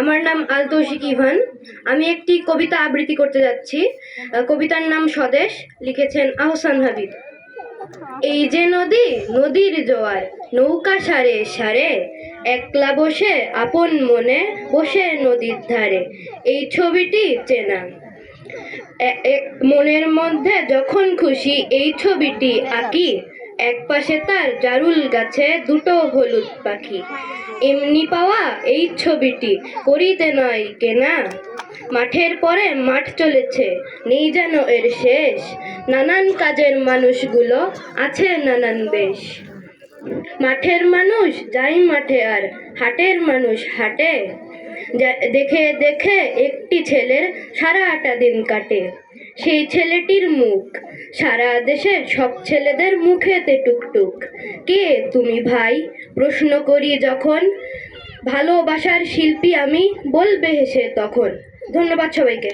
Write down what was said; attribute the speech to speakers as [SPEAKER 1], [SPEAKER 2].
[SPEAKER 1] আমার নাম আলতৌশিক ইভান আমি একটি কবিতা আবৃত্তি করতে যাচ্ছি। কবিতার নাম স্বদেশ, লিখেছেন আহসান হাবিব। এই যে নদী, নদীর জোয়ার, নৌকা সারে সারে, একলা বসে আপন মনে বসে নদীর ধারে, এই ছবিটি চেনা। মনের মধ্যে যখন খুশি এই ছবিটি আঁকি। এক পাশে তার জারুল গাছে দুটো হলুদ পাখি। এমনি পাওয়া এই ছবিটি করিতে নয় কেনা। মাঠের পরে মাঠ চলেছে, নেই যেন এর শেষ। নানান কাজের মানুষগুলো আছে নানান বেশ। মাঠের মানুষ যাই মাঠে আর হাটের মানুষ হাটে। দেখে দেখে একটি ছেলের সারাটা দিন কাটে। সেই ছেলেটির মুখ। সারা দেশের সব ছেলেদের মুখেতে টুকটুক। কে তুমি ভাই? প্রশ্ন করি যখন। ভালোবাসার শিল্পী আমি, বলবে হেসে তখন। ধন্যবাদ সবাইকে।